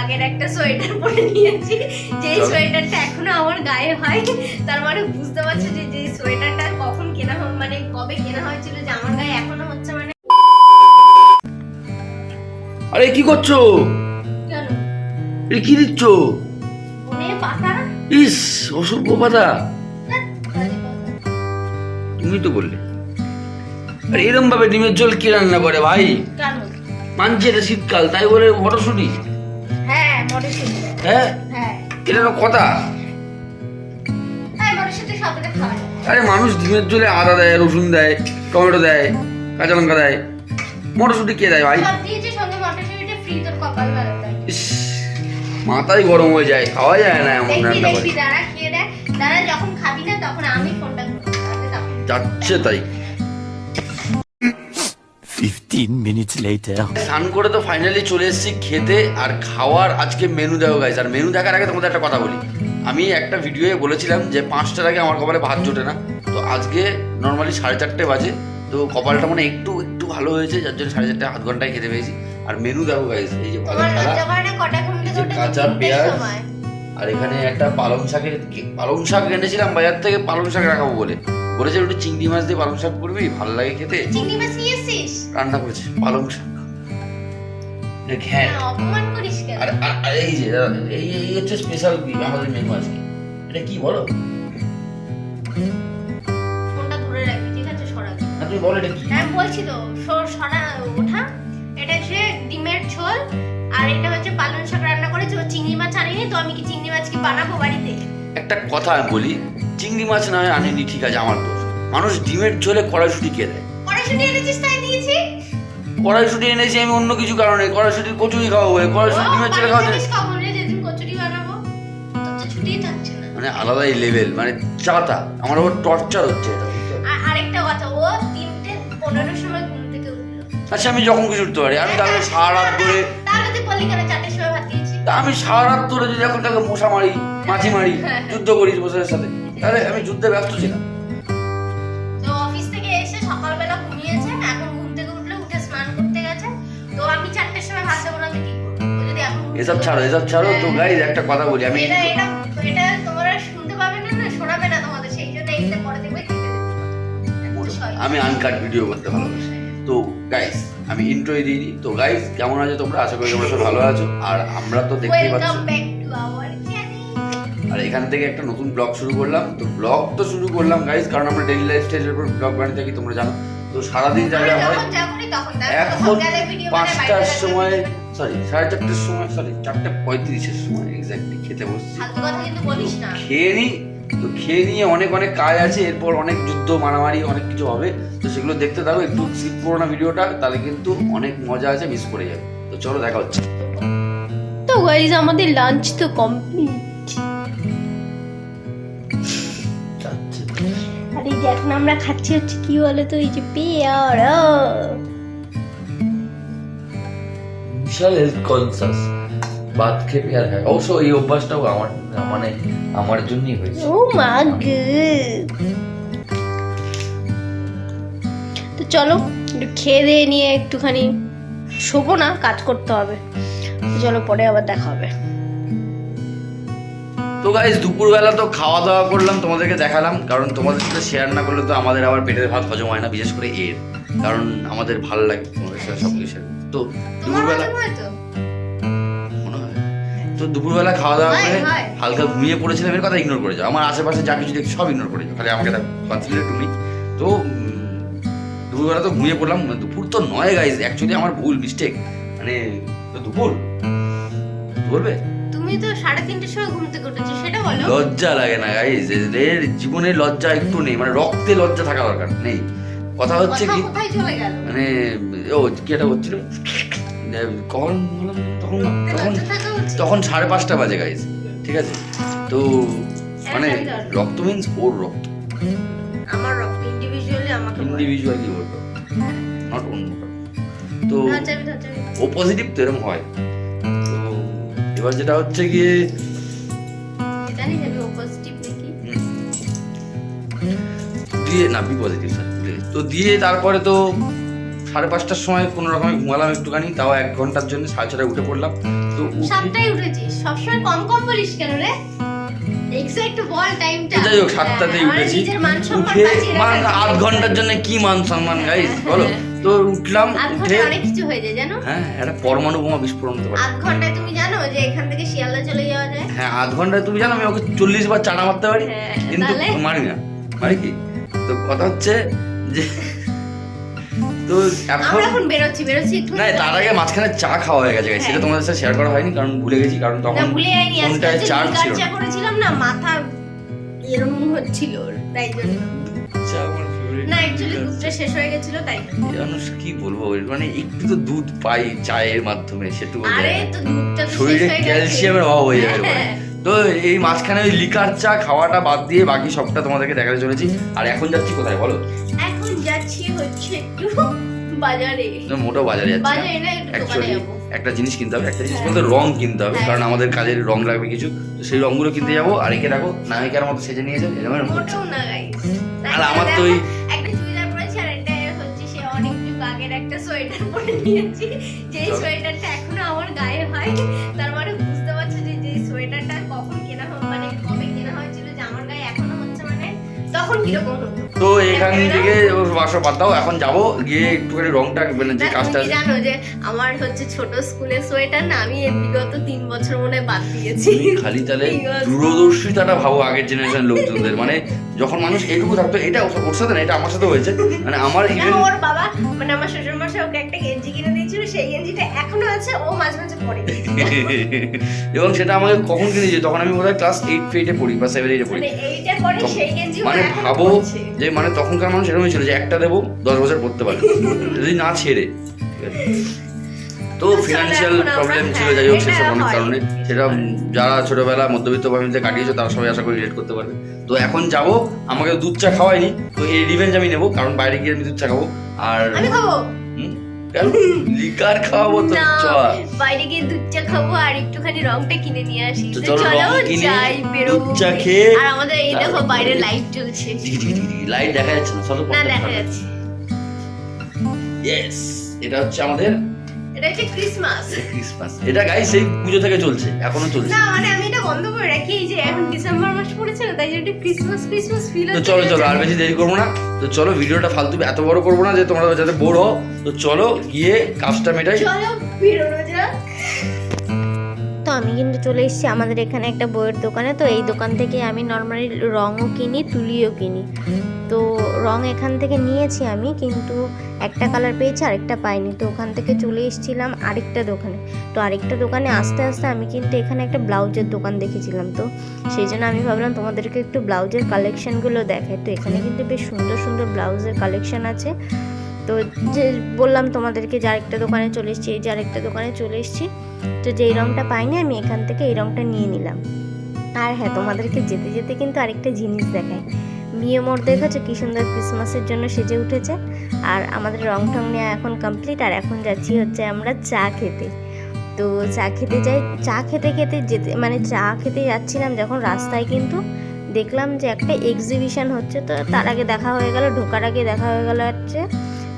আগের একটা সোয়েটার পরে নিয়েছি। যে সোয়েটারটা এখনও আমার গায়ে হয় তার মানে বুঝতে পারছ যে যে সোয়েটারটা কখন কেনা হয় মানে কবে কেনা হয়েছিল যে আমার গায়ে এখনও হচ্ছে মানে আরে কি করছ? কেন? কি দিচ্ছ? পাতা? ইস অসভ্য পাতা। তুমি তো বললে। আরে এরম ভাবে ডিমের জল কে রান্না করে ভাই? মানছি এটা শীতকাল তাই বলে মটরশুঁটি হ্যাঁ। এটা তো কথা। হ্যাঁ। আরে মানুষ ডিমের ঝোলে আদা দেয় রসুন দেয় টমেটো দেয় কাঁচা লঙ্কা দেয়। মটরশুঁটি কে দেয় ভাই? তাই মাথায় গরম হয়ে যায় খাওয়া যায় না এমন রান্না করে দেখবি দাঁড়া 15 minutes later. স্নান করে তো ফাইনালি চলে এসেছি খেতে আর খাওয়ার আজকে মেনু দেখো গাইজ আর মেনু দেখার আগে তোমাদের একটা কথা বলি। আমি একটা ভিডিওয়ে বলেছিলাম যে পাঁচটার আগে আমার কপালে ভাত জোটে না। তো আজকে নর্মালি সাড়ে চারটে বাজে। তো কপালটা মানে একটু একটু ভালো হয়েছে যার জন্য সাড়ে চারটে আধ ঘন্টায় খেতে পেয়েছি। আর মেনু দেখো গাইজ এই যে কাঁচা পেঁয়াজ আর এখানে একটা পালং শাকের পালং শাক এনেছিলাম বাজার থেকে পালং শাক রাখাবো বলে। বলেছে একটু চিংড়ি মাছ দিয়ে পালং শাক করবি ভালো লাগে খেতে? চিংড়ি মাছ নিয়ে এসছিস? রান্না করেছে পালং শাক। হ্যাঁ। অপমান করিস কেন? আর আর আর এই যে এই এই হচ্ছে স্পেশাল আমাদের মেনু আজকে এটা কি বলো? ফোনটা ধরে রাখবি ঠিক আছে সরাবি। না তুমি বলো এটা কি? হ্যাঁ বলছি তো সরা ওঠা। এটা হচ্ছে ডিমের ঝোল আর এটা হচ্ছে পালং শাক রান্না করেছে ও চিংড়ি মাছ আনিনি তো আমি কি চিংড়ি মাছ কি বানাবো বাড়িতে? একটা কথা বলি চিংড়ি মাছ না হয় আনিনি ঠিক আছে আমার দোষ। মানুষ ডিমের ঝোলে কড়াইশুটি কে দেয়। কড়াইশুঁটি এনেছিস তাই দিয়েছি কড়াইশুটি এনেছি আমি অন্য কিছু কারণে। কড়াইশুটির কচুরি খাওয়া কড়াইশুটি ডিমের ঝোলে খাওয়া মানে আলাদাই লেভেল মানে চাতা আমার ওপর টর্চার হচ্ছে এটা। বুঝতে পারছ? আর আরেকটা কথা ও তিনটে পনেরো সময় ঘুম থেকে উঠল। আচ্ছা আমি যখন কিছু উঠতে পারি আমি তাহলে সারা রাত ধরে তাহলে তুই বললি কেন চারটের সময় ভাত দিয়েছি তা আমি সারা রাত ধরে যদি এখন তাকে মশা মারি মাছি মারি হ্যাঁ। যুদ্ধ করি মশার সাথে। তাহলে আমি যুদ্ধে ব্যস্ত ছিলাম। তো অফিস থেকে এসে সকালবেলা ঘুমিয়েছে এখন ঘুম থেকে উঠলে উঠে স্নান করতে গেছে। তো আমি চারটের সময় ভাত দেবো না কি করব। যদি এখন এসব ছাড়ো এসব ছাড়ো। তো গাইজ একটা কথা বলি আমি এটা এটা এটা তোমরা শুনতে পাবে না না শোনাবে না তোমাদের সেই জন্য এইটা পরে দেখবে আমি আনকাট ভিডিও করতে ভালোবাসি তো গাইজ আমি ইন্ট্রোই দিই তো গাইজ কেমন আছো তোমরা? আশা করি তোমরা সব ভালো আছো। আর আমরা তো দেখতেই পাচ্ছ। আর এখান থেকে একটা নতুন ব্লগ শুরু করলাম। তো ব্লগ তো শুরু করলাম গাইজ কারণ আমরা ডেইলি লাইফ স্টাইলের উপর ব্লগ বানিয়ে থাকি তোমরা জানো। তো সারাদিন যা যা হয় এখন সকালে ভিডিও বানাই পাঁচটার সময় সরি সাড়ে চারটের সময় সরি চারটে পঁয়ত্রিশের সময় এক্স্যাক্টলি খেতে বসছি। ফালতু কথা কিন্তু বলিস না। খেয়ে নিই তো খেয়ে নিয়ে অনেক অনেক কাজ আছে এরপর অনেক যুদ্ধ মারামারি অনেক কিছু হবে। তো সেগুলো দেখতে থাকো একটু স্কিপ করো না ভিডিওটা তাহলে কিন্তু অনেক মজা আছে মিস করে যাবে। তো চলো দেখা হচ্ছে। তো গাইজ আমাদের লাঞ্চ তো কমপ্লিট যে এখন আমরা খাচ্ছি হচ্ছে কি বলে তো এই যে পেয়ারা। বিশাল হেলথ কনসাস ভাত খেয়ে পেয়ার খায়। অবশ্য এই অভ্যাসটাও আমার মানে আমার জন্যই হয়েছে। ও মা তো চলো একটু খেয়ে দিয়ে নিয়ে একটুখানি শোবো না কাজ করতে হবে। চলো পরে আবার দেখা হবে। তো গাইজ দুপুরবেলা তো খাওয়া দাওয়া করলাম তোমাদেরকে দেখালাম। কারণ তোমাদের সাথে শেয়ার না করলে তো আমাদের আবার পেটের ভাত হজম হয় না বিশেষ করে এর। কারণ আমাদের ভালো লাগে তোমাদের সাথে সব কিছু। তো দুপুরবেলা মনে হয়। তো দুপুরবেলা খাওয়া দাওয়া করে হালকা ঘুমিয়ে পড়েছিলাম এর কথা ইগনোর করে যাও। আমার আশেপাশে যা কিছু দেখছি সব ইগনোর করে যাও। খালি আমাকে কনসিডার টু তো দুপুরবেলা তো ঘুমিয়ে পড়লাম। দুপুর তো নয় গাইজ অ্যাকচুয়ালি আমার ভুল মিস্টেক মানে তো দুপুর। বলবে তুমি তো সাড়ে তিনটের সময় ঘুম থেকে উঠেছো সেটা বলো। লজ্জা লাগে না গাইজ এর জীবনে লজ্জা একটু নেই মানে রক্তে লজ্জা থাকা দরকার নেই। কথা হচ্ছে কি মানে ও কি একটা হচ্ছিল? কখন তখন তখন। তখন সাড়ে পাঁচটা বাজে গাইজ ঠিক আছে? তো মানে রক্ত মিন্স ওর রক্ত। আমার রক্ত ইন্ডিভিজুয়ালি আমাকে। ইন্ডিভিজুয়াল নট অন্য তো। ও পজিটিভ তো এরকম হয়। এবার যেটা হচ্ছে গিয়ে দিয়ে না বি পজিটিভ স্যার তো দিয়ে তারপরে তো সাড়ে পাঁচটার সময় কোনো রকমে ঘুমালাম একটুখানি তাও এক ঘণ্টার জন্য সাড়ে ছটায় উঠে পড়লাম। তো সাতটায় উঠেছিস সবসময় কম কম বলিস কেন রে? এক্সাক্ট বল টাইমটা যাই হোক সাতটাতেই উঠেছি। মান উঠে মান আধ ঘণ্টার জন্য কি মান সম্মান গাইস বলো। তো উঠলাম উঠে অনেক কিছু হয়ে যায় জানো? হ্যাঁ একটা পরমাণু বোমা বিস্ফোরণ হতে পারে। আধ ঘন্টায় তুমি জানো যে এখান থেকে শিয়ালদা চলে যাওয়া যায়? হ্যাঁ আধ ঘন্টায় তুমি জানো আমি ওকে চল্লিশ বার চাটা মারতে পারি হ্যাঁ, কিন্তু মারি না। মারি কি? তো কথা হচ্ছে যে তো এখন এখন বেরোচ্ছি বেরোচ্ছি একটু। না তার আগে মাঝখানে চা খাওয়া হয়ে গেছে সেটা হ্যাঁ। তোমাদের সাথে শেয়ার করা হয়নি কারণ ভুলে গেছি কারণ তখন ভুলে যাইনি আজকে চার্জ ছিল চা না। করেছিলাম না মাথা এরকম হচ্ছিল তাই জন্য। চা। না অ্যাকচুয়ালি দুধটা শেষ হয়ে গেছিল তাই। মানুষ কি বলব মানে একটু তো দুধ পাই চায়ের মাধ্যমে সেটুকু আরে তো দুধটা শরীরে ক্যালসিয়ামের অভাব হয়ে যাবে হ্যাঁ। তো এই মাঝখানে ওই লিকার চা খাওয়াটা বাদ দিয়ে বাকি সবটা তোমাদেরকে দেখাতে চলেছি। আর এখন যাচ্ছি কোথায় বলো? এখন যাচ্ছি হচ্ছে একটু বাজারে। না, বাজারে যাচ্ছি বাজারে না একটু দোকানে অ্যাকচুয়ালি যাব। একটা জিনিস কিনতে হবে একটা জিনিস হ্যাঁ। বলতে রং কিনতে হবে হ্যাঁ। কারণ আমাদের কাজের রং লাগবে কিছু। তো সেই রংগুলো কিনতে যাব আর একে রাখো নায়িকার মতো সেজে নিয়ে যাবে এরকম না আর আমার তো ওই- আগের একটা সোয়েটার পরে নিয়েছি। যে সোয়েটারটা এখনও আমার গায়ে হয় তার মানে বুঝতে পারছ যে যে সোয়েটারটা কখন কেনা হয় মানে কবে কেনা হয়েছিল যে আমার গায়ে এখনও হচ্ছে মানে তখন কীরকম হতো। তো এখান থেকে ওর বাসা বাদ দাও এখন যাব গিয়ে একটুখানি রংটা মানে যে কাজটা জানো যে আমার হচ্ছে ছোট স্কুলের সোয়েটার না আমি বিগত তিন বছর মনে হয় বাদ দিয়েছি। খালি তাহলে দূরদর্শিতাটা ভাবো আগের জেনারেশন লোকজনদের। মানে যখন মানুষ এটুকু থাকতো এটা ওর সাথে না এটা আমার সাথে হয়েছে। মানে আমার ইভেন ওর বাবা মানে আমার শ্বশুর মশাই ওকে একটা গেঞ্জি কিনে দিয়েছিল সেই গেঞ্জিটা এখনও আছে ও মাঝে মাঝে পরে এবং সেটা আমাকে কখন কিনেছে তখন আমি বোধহয় ক্লাস এইট ফেইটে পড়ি বা সেভেন এইটে পড়ি। মানে মানে ভাবো যে মানে তখনকার মানুষ এরকমই ছিল যে একটা দেবো দশ বছর পড়তে পারে যদি না ছেড়ে তো ফিনান্সিয়াল প্রবলেম ছিল যাই হোক সেসব অনেক কারণে। সেটা যারা ছোটবেলা মধ্যবিত্ত ফ্যামিলিতে কাটিয়েছো তারা সবাই আশা করি রিলেট করতে পারবে। তো এখন যাব আমাকে দুধ চা খাওয়াইনি তো এই রিভেঞ্জ আমি নেব কারণ বাইরে গিয়ে আমি দুধ চা খাব। আর আমি খাব। কেন? লিকার খাওয়াবো তো না চা বাইরে গিয়ে দুধ চা খাব আর একটুখানি রংটা কিনে নিয়ে আসি। তো চলো চলো যাই বেরোবো। দুধ চা খেয়ে আর আমাদের এই দেখো বাইরে লাইট জ্বলছে। লাইট দেখা যাচ্ছে না চলো না দেখা যাচ্ছে। ইয়েস এটা হচ্ছে আমাদের এটা হচ্ছে ক্রিসমাস ক্রিসমাস এটা গাই সেই পুজো থেকে চলছে এখনও চলছে। না মানে আমি এটা বন্ধ করে রাখি যে এখন ডিসেম্বর মাস পড়েছে না তাই জন্য ক্রিসমাস ক্রিসমাস ফিল তো চলো চলো আর বেশি দেরি করব না। তো চলো ভিডিওটা ফালতু এত বড় করব না যে তোমরা যাতে বোর হও। তো চলো গিয়ে কাজটা মেটাই। চলো আমি কিন্তু চলে এসেছি আমাদের এখানে একটা বইয়ের দোকানে। তো এই দোকান থেকে আমি নর্মালি রঙও কিনি, তুলিও কিনি। তো রং এখান থেকে নিয়েছি আমি, কিন্তু একটা কালার পেয়েছি, আরেকটা পাইনি। তো ওখান থেকে চলে এসেছিলাম আরেকটা দোকানে। তো আরেকটা দোকানে আস্তে আস্তে আমি কিন্তু এখানে একটা ব্লাউজের দোকান দেখেছিলাম তো। সেই জন্য আমি ভাবলাম তোমাদেরকে একটু ব্লাউজের কালেকশানগুলো দেখাই। তো এখানে কিন্তু বেশ সুন্দর সুন্দর ব্লাউজের কালেকশন আছে। তো যে বললাম তোমাদেরকে যে আরেকটা দোকানে চলে এসেছি, এই যে আরেকটা দোকানে চলে এসেছি। তো যেই রঙটা পাইনি আমি এখান থেকে এই রঙটা নিয়ে নিলাম। আর হ্যাঁ তোমাদেরকে যেতে যেতে কিন্তু আরেকটা জিনিস দেখায় বিয়ে মোড় দেখেছ কি সুন্দর ক্রিসমাসের জন্য সেজে উঠেছে। আর আমাদের রং টং নেওয়া এখন কমপ্লিট আর এখন যাচ্ছি হচ্ছে আমরা চা খেতে। তো চা খেতে যাই, চা খেতে খেতে যেতে মানে চা খেতে যাচ্ছিলাম যখন রাস্তায় কিন্তু দেখলাম যে একটা এক্সিবিশন হচ্ছে, তো তার আগে দেখা হয়ে গেল, ঢোকার আগে দেখা হয়ে গেল হচ্ছে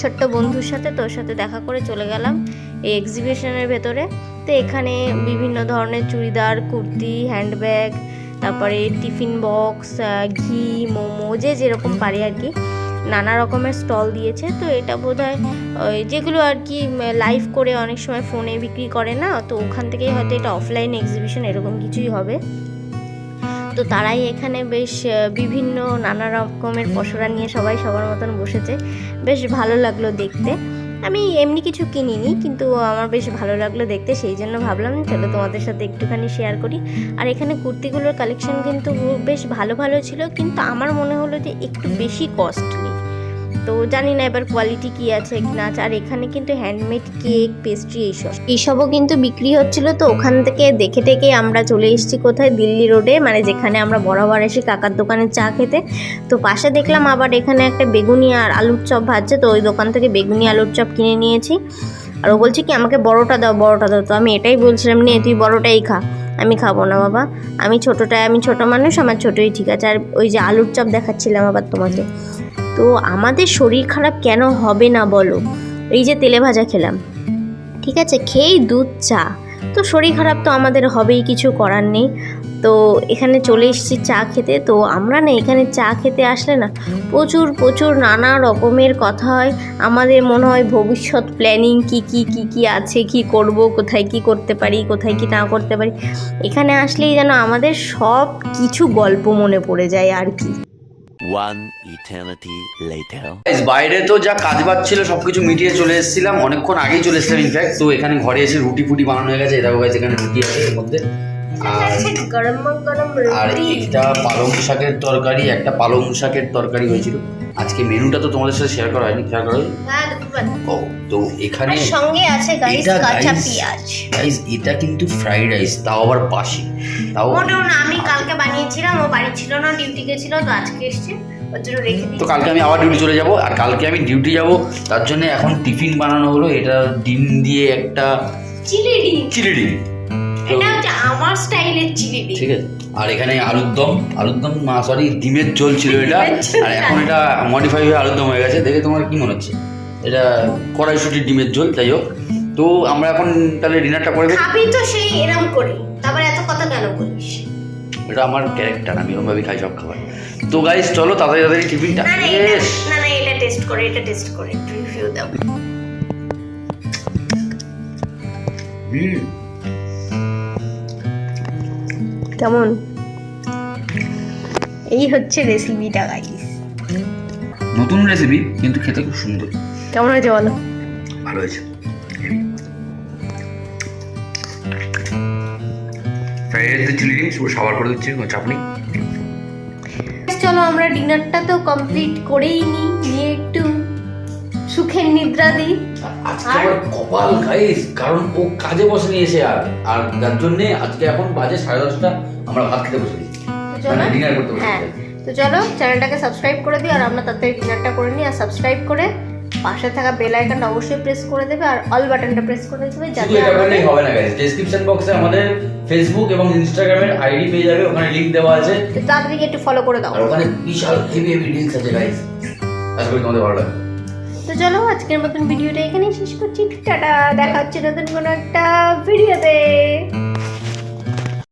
ছোট্ট বন্ধুর সাথে, তোর সাথে দেখা করে চলে গেলাম এই এক্সিবিশনের ভেতরে। তো এখানে বিভিন্ন ধরনের চুড়িদার, কুর্তি হ্যান্ডব্যাগ তারপরে টিফিন বক্স ঘি, মোমো, যে যেরকম পারে আর কি। নানা রকমের স্টল দিয়েছে, তো এটা বোধ হয় যেগুলো আর কি লাইভ করে অনেক সময় ফোনে বিক্রি করে না, তো ওখান থেকেই হয়তো এটা অফলাইন এক্সিবিশন এরকম কিছুই হবে। তো তারাই এখানে বেশ বিভিন্ন নানা রকমের পসরা নিয়ে সবাই সবার মতন বসেছে। বেশ ভালো লাগল দেখতে। আমি এমনি কিছু কিনিনি, কিন্তু আমার বেশ ভালো লাগল দেখতে, সেই জন্য ভাবলাম চলো তোমাদের সাথে একটুখানি শেয়ার করি। আর এখানে কুর্তিগুলোর কালেকশন কিন্তু বেশ ভালো ভালো ছিল, কিন্তু আমার মনে হলো যে একটু বেশি কস্টলি তো জানি না এবার কোয়ালিটি কি আছে কি না আর এখানে কিন্তু হ্যান্ডমেড কেক পেস্ট্রি এইসব। এইসবও কিন্তু বিক্রি হচ্ছিল তো ওখান থেকে দেখে টেকে আমরা চলে এসেছি কোথায়? দিল্লি রোডে মানে যেখানে আমরা বরাবর আসি কাকার দোকানে চা খেতে। তো পাশে দেখলাম আবার এখানে একটা বেগুনি আর আলুর চপ ভাজছে, তো ওই দোকান থেকে বেগুনি আলুর চপ কিনে নিয়েছি। আর ও বলছে কি, আমাকে বড়টা দাও বড়টা দাও। তো আমি এটাই বলছিলাম, নে, তুই বড়টাই খা। আমি খাব না বাবা। আমি ছোটোটায় আমি ছোট মানুষ, আমার ছোটোই ঠিক আছে। আর ওই যে আলুর চপ দেখাচ্ছিলাম আবার তোমাকে। তো আমাদের শরীর খারাপ কেন হবে না বলো? এই যে তেলে ভাজা খেলাম। ঠিক আছে, খেয়েই দুধ, চা। তো শরীর খারাপ তো আমাদের হবেই, কিছু করার নেই। তো এখানে চলে এসেছি চা খেতে। তো আমরা না এখানে চা খেতে আসলে না প্রচুর প্রচুর নানা রকমের কথা হয়। আমাদের মনে হয় ভবিষ্যৎ প্ল্যানিং কি কি কি কি আছে, কি করব, কোথায় কি করতে পারি, কোথায় কি না করতে পারি। এখানে আসলেই যেন আমাদের সব কিছু গল্প মনে পড়ে যায় আর কি। One eternity later. বাইরে তো যা কাজ বাজ ছিল সবকিছু মিটিয়ে চলে এসেছিলাম। অনেকক্ষণ আগেই চলে এসেছিলাম ইনফ্যাক্ট তো এখানে ঘরে এসে রুটি ফুটি বানানো হয়ে গেছে। এটাও গাইজ এখানে রুটি আছে এর মধ্যে। আর গরম গরম আর একটা পালং শাকের তরকারি একটা পালং শাকের তরকারি হয়েছিল। আজকে মেনুটা তো তোমাদের সাথে শেয়ার করা হয়নি শেয়ার করা। হ্যাঁ ও তো এখানে সঙ্গে আছে গাইস কাঁচা পেঁয়াজ। গাইজ এটা কিন্তু ফ্রাইড রাইস তাও আবার পাশে। তাও মোটেও না আমি কালকে বানিয়েছিলাম ও বাড়ি ছিল না ডিউটি গেছিল তো আজকে এসেছে রেখে তো কালকে আমি আবার ডিউটি চলে যাব আর কালকে আমি ডিউটি যাব তার জন্য এখন টিফিন বানানো হলো এটা ডিম দিয়ে একটা চিলি ডিম। চিলি ডিম। এটা হচ্ছে আমার স্টাইলের চিলি ডিম। ঠিক আছে। আর এখানে আলুর দম আলুর দম না সরি ডিমের ঝোল ছিল এটা। আর এখন এটা মডিফাই হয়ে আলুর দম হয়ে গেছে। দেখে তোমার কি মনে হচ্ছে? এটা কড়াইশুটির ডিমের ঝোল যাই হোক। তো আমরা এখন তাহলে ডিনারটা করে খাবি তো সেই এরম করি। তারপর এত কথা কেন বলিস? এটা আমার ক্যারেক্টার আমি ওরমভাবে খাই সব খাবার। তো গাইস চলো তাড়াতাড়ি তাড়াতাড়ি টিফিনটা। না না এটা না না এটা টেস্ট করে এটা টেস্ট করে। রিভিউ দাও। হুম। কেমন? এই হচ্ছে রেসিপিটা গাইস নতুন রেসিপি কিন্তু খেতে খুব সুন্দর। কেমন হয়েছে বলো? ভালো হয়েছে। ফ্রাইড রাইস চিলি ডিম পুরো সাবার করে দিচ্ছি কোনো চাপ নেই। চলো আমরা ডিনারটা তো কমপ্লিট করেই নি নিয়ে একটু সুখের নিদ্রা দিই। আজকে আমার কপাল গাইস কারণ ও কাজে বসে নিয়েছে আর আর যার জন্য আজকে এখন বাজে সাড়ে দশটা। আমরা ভাত খেতে বসে দিচ্ছি তো চলো মানে ডিনার করতে বসে হ্যাঁ তো চলো চ্যানেলটাকে সাবস্ক্রাইব করে দিই আর আমরা তাতে ডিনারটা করে নিই আর সাবস্ক্রাইব করে পাশে থাকা বেল আইকনটা অবশ্যই প্রেস করে দেবে আর অল বাটনটা প্রেস করে দেবে যাতে আমাদের হবে না গাইস ডেসক্রিপশন বক্সে আমাদের ফেসবুক এবং ইনস্টাগ্রামের আইডি পেয়ে যাবে ওখানে লিংক দেওয়া আছে। তো তাড়াতাড়ি একটু ফলো করে দাও। আর ওখানে বিশাল হেভি হেভি লিংকস আছে গাইস আশা করি তোমাদের ভালো লাগবে। তো চলো আজকের মতন ভিডিওটা এখানেই শেষ করছি। টাটা দেখা হচ্ছে নতুন কোনো একটা ভিডিওতে